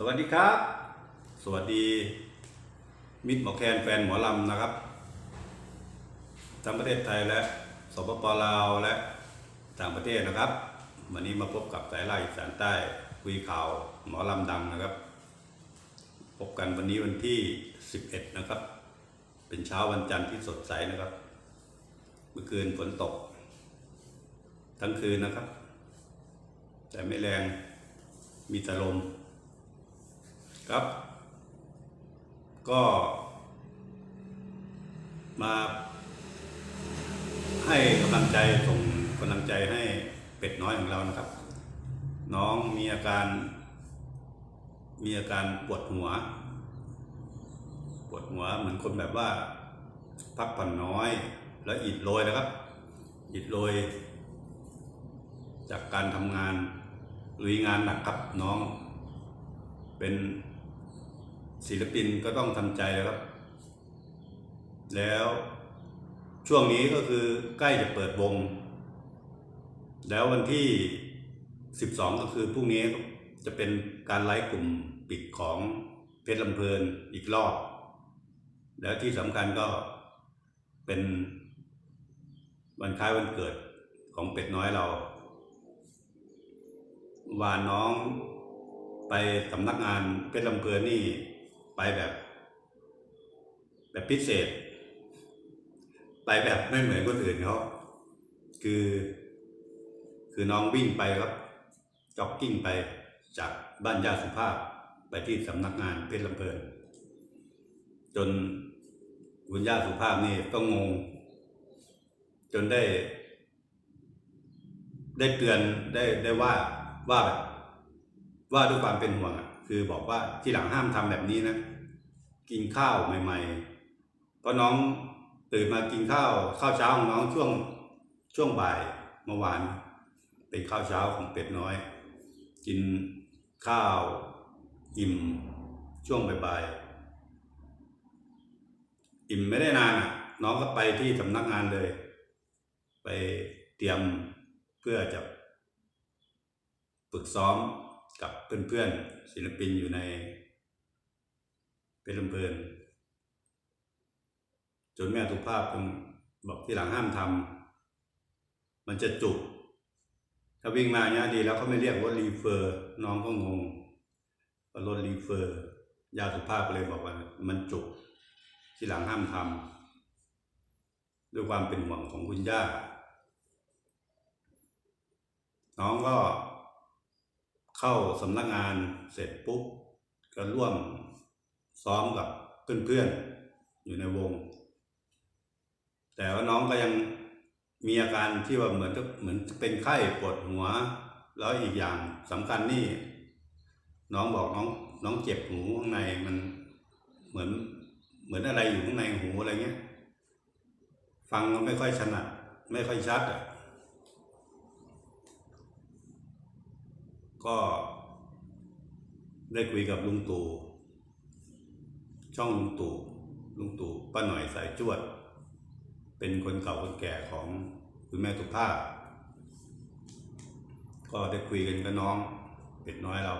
สวัสดีครับ สวัสดี มิตรหมอแคนแฟนหมอลำนะครับทั้งประเทศไทยและสปปลาวและต่างประเทศนะครับ วันนี้มาพบกับสายไล่สานใต้คุยข่าวหมอลำดังนะครับ พบกันวันนี้วันที่ 11 นะครับ เป็นเช้าวันจันทร์ที่สดใสนะครับ เมื่อคืนฝนตก ทั้งคืนนะครับ แต่ไม่แรงมีแต่ลม ครับ ก็มาให้กำลังใจส่งกำลังใจให้เป็ดน้อยของเรานะครับ น้องมีอาการ มีอาการปวดหัว ปวดหัวเหมือนคนแบบว่า พักผ่อนน้อย แล้วอิดโรยนะครับ อิดโรย จากการทำงานลุยงานหนักครับน้อง เป็น ศิลปินก็ต้องทำใจแล้วครับ แล้วช่วงนี้ก็คือใกล้จะเปิดวง แล้ววันที่ 12 ก็คือพรุ่งนี้จะเป็นการไลฟ์กลุ่มปิดของเพชรลำเพลินอีกรอบ แล้วที่สำคัญก็เป็นวันคล้ายวันเกิดของเป็ดน้อยเราวานน้องไปสำนักงานเพชรลำเพลินนี่ ไปแบบ แบบพิเศษ ไปแบบไม่เหมือนคนอื่นเขาคือ คือน้องวิ่งไปครับจ็อกกิ้งไปจากบ้านญาติสุภาพไปที่สำนักงานเพชรลำเพลิน จนคุณย่าสุภาพนี่ก็งง จนได้ ได้เตือนได้ได้ว่าว่าแบบว่าด้วยความเป็นห่วงอะ คือบอกว่าที่หลังห้ามทำแบบนี้นะ กินข้าวใหม่ ๆ เพราะน้องตื่นมากินข้าวข้าวเช้าของน้องช่วงช่วงบ่ายเมื่อวานเป็นข้าวเช้าของเป็ดน้อย กินข้าวอิ่มช่วงบ่ายๆอิ่มไม่ได้นานอะ น้องก็ไปที่สำนักงานเลย ไปเตรียมเพื่อจะฝึกซ้อม กับเพื่อนๆศิลปินอยู่ในเป็นลำเพลินจนแม่ทุกภาพบอกที่หลังห้ามทำมันจะจุก ถ้าวิ่งมาเนี้ยดีแล้วเขาไม่เรียกรถรีเฟอร์ น้องก็งงว่ารถรีเฟอร์ยาสุภาพก็เลยบอกว่ามันจุก ที่หลังห้ามทำด้วยความเป็นห่วงของคุณย่าน้องก็ เข้าสำนักงานเสร็จปุ๊บก็ร่วมซ้อมกับเพื่อนๆอยู่ในวง แต่ว่าน้องก็ยังมีอาการที่ว่าเหมือนกับเหมือนเป็นไข้ปวดหัว แล้วอีกอย่างสำคัญนี่ น้องบอกน้องน้องเจ็บหูข้างในมันเหมือนเหมือนอะไรอยู่ข้างในหูอะไรเงี้ย ฟังก็ไม่ค่อยถนัดไม่ค่อยชัดอะ ก็ได้คุยกับลุงตู่ช่องลุงตู่ลุงตู่ป้าหน่อยสายจวด เป็นคนเก่าคนแก่ของคุณแม่ทุกภาพก็ได้คุยกันกับน้องเป็ดน้อยเรา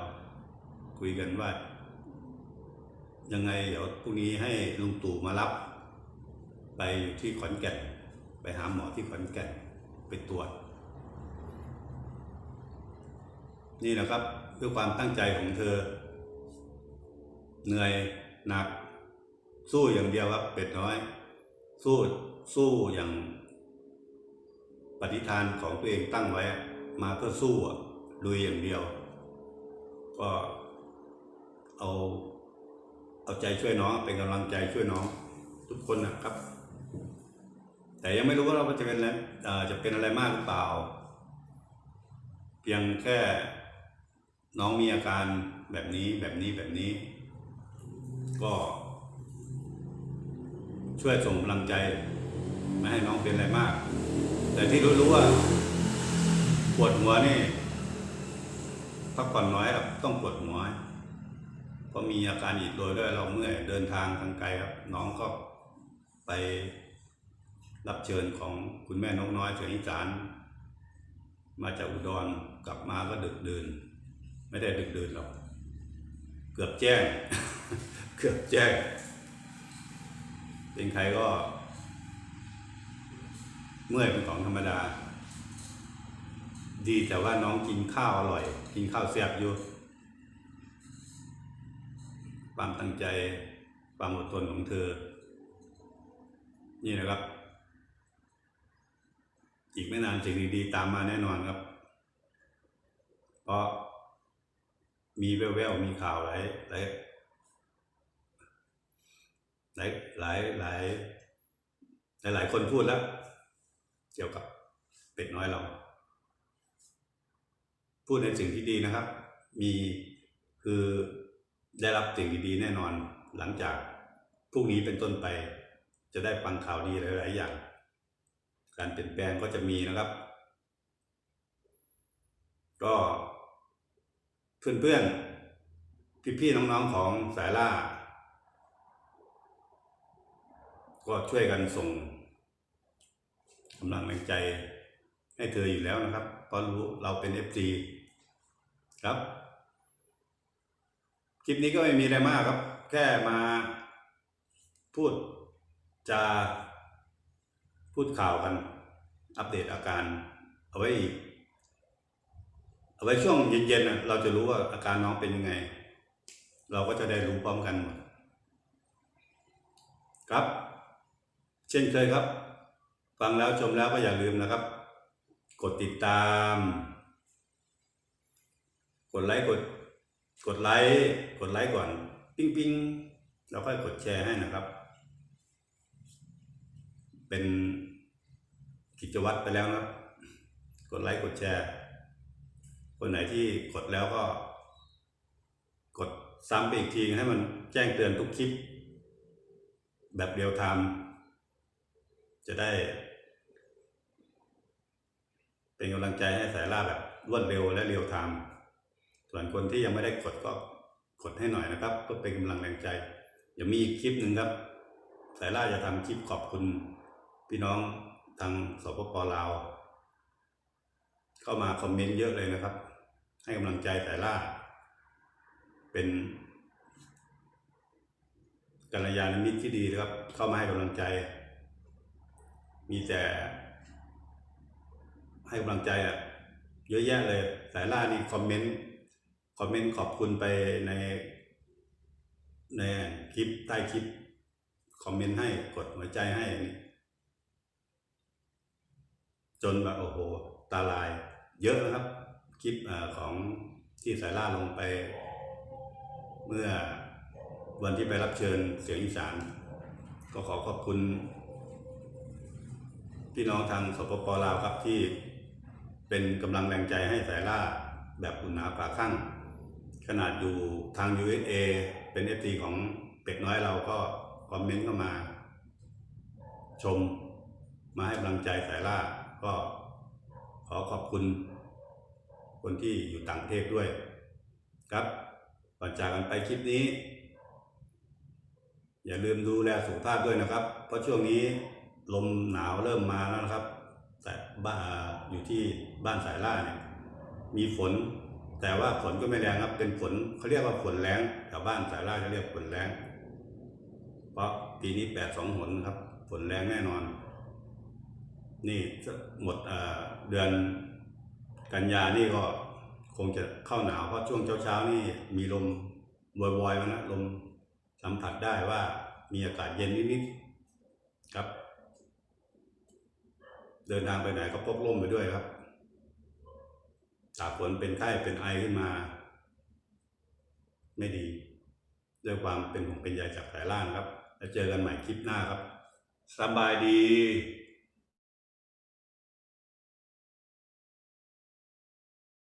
คุยกันว่า ยังไงเดี๋ยวพรุ่งนี้ให้ลุงตู่มารับ ไปอยู่ที่ขอนแก่น ไปหาหมอที่ขอนแก่นไปตรวจ นี่นะครับด้วยความตั้งใจของเธอ เหนื่อยหนัก สู้อย่างเดียวครับเป็ดน้อย สู้สู้อย่างปฏิฐานของตัวเองตั้งไว้ มาเพื่อสู้อะลุยอย่างเดียว ก็เอาเอาใจช่วยน้องเป็นกำลังใจช่วยน้อง ทุกคนนะครับ แต่ยังไม่รู้ว่าเราจะเป็นอะไรจะเป็นอะไรมากหรือเปล่า เพียงแค่ น้องมีอาการแบบนี้แบบนี้แบบนี้ ก็ ช่วยส่งกำลังใจ ไม่ให้น้องเป็นอะไรมาก แต่ที่รู้ๆว่า ปวดหัวนี่พักผ่อนน้อยครับต้องปวดหัวเพราะมีอาการอิดโรยด้วยเราเมื่อยเดินทางทางไกลครับ น้องก็ไปรับเชิญของคุณแม่นกน้อยเสียงอีสาน มาจากอุดรกลับมาก็ดึกดื่น ไม่ได้ดึกดื่นหรอกเกือบแจ้ง เกือบแจ้ง เป็นใครก็ เมื่อยเป็นของธรรมดา ดีแต่ว่าน้องกินข้าวอร่อย กินข้าวแซ่บอยู่ความตั้งใจความอดทนของเธอ นี่นะครับ อีกไม่นานสิ่งดีๆตามมาแน่นอนครับ เพราะ มีแววๆมีข่าวหลายหลายหลายหลายหลายหลายหลายคนพูดแล้ว เกี่ยวกับเป็ดน้อยเรา พูดในสิ่งที่ดีนะครับ มีคือได้รับสิ่งดีๆแน่นอนหลังจากพรุ่งนี้เป็นต้นไป จะได้ฟังข่าวดีหลาย ๆ อย่าง การเปลี่ยนแปลงก็จะมีนะครับ ก็ เพื่อนๆ พี่ๆ น้องๆ ของสายล่า ก็ช่วยกันส่งกำลังแรงใจให้เธออยู่แล้วนะครับ เพราะรู้เราเป็น FG ครับ คลิปนี้ก็ไม่มีอะไรมากครับ แค่มาพูดจะพูดข่าวกัน อัปเดตอาการเอาไว้อีก เอาไว้ช่วงเย็นๆน่ะเราจะรู้ว่าอาการน้องเป็นยังไง เราก็จะได้รู้พร้อมกันหมดครับ เช่นเคยครับ ฟังแล้วชมแล้วก็อย่าลืมนะครับ กดติดตาม กดไลค์กด กดไลค์กดไลค์ก่อน ปิ้งปิ้งแล้วค่อยกดแชร์ให้นะครับ เป็นกิจวัตรไปแล้วนะครับกดไลค์กดแชร์ คนไหนที่กดแล้วก็ กดซ้ำไปอีกทีให้มันแจ้งเตือนทุกคลิป แบบเรียลไทม์จะได้ เป็นกำลังใจให้สายล่าแบบรวดเร็วและเรียลไทม์ส่วนคนที่ยังไม่ได้กดก็กดให้หน่อยนะครับเพื่อเป็นกำลังแรงใจเดี๋ยวมีอีกคลิปหนึ่งครับ สายล่าจะทำคลิปขอบคุณ พี่น้องทางสปปลาว เข้ามาคอมเมนต์เยอะเลยนะครับ ให้กำลังใจสายล่า เป็นกัลยาณมิตรที่ดีนะครับ เข้ามาให้กำลังใจ มีแต่ ให้กำลังใจอะเยอะแยะเลยสายล่านี่คอมเมนต์คอมเมนต์ขอบคุณไปใน ในคลิปใต้คลิปคอมเมนต์ให้กดหัวใจให้นี่จนแบบโอ้โห ตาลาย เยอะนะครับ คลิปอของที่สายล่าลงไป เมื่อวันที่ไปรับเชิญเสียงอีสาน ก็ขอขอบคุณ พี่น้องทางสปปลาวครับที่เป็นกำลังแรงใจให้สายล่าแบบอุ่นหาฝาข้างขนาดอยู่ทาง USA เป็น FT ของเป็ดน้อยเราก็คอมเมนต์เข้ามา ชมมาให้กำลังใจสายล่าก็ ขอขอบคุณ คนที่อยู่ต่างประเทศด้วย ครับก่อนจากกันไปคลิปนี้ อย่าลืมดูแลสุขภาพด้วยนะครับ เพราะช่วงนี้ลมหนาวเริ่มมาแล้วนะครับ แต่บ้าอยู่ที่บ้านสายล่าเนี่ยมีฝน แต่ว่าฝนก็ไม่แรงครับ เป็นฝนเขาเรียกว่าฝนแรงแถวบ้านสายล่าเขาเรียกฝนแรงเพราะปีนี้แปดสองหนครับ ฝนแรงแน่นอน นี่หมดเดือนกันยานี่ก็คงจะเข้าหนาวเพราะช่วงเช้าๆนี่มีลมวอยๆมานะลมสัมผัสได้ว่ามีอากาศเย็นนิดๆครับ เดินทางไปไหนก็พกร่มไปด้วยครับตากฝนเป็นไข้เป็นไอขึ้นมา ไม่ดี ด้วยความเป็นห่วงเป็นใยจากสายล่างครับ แล้วเจอกันใหม่คลิปหน้าครับ สบายดี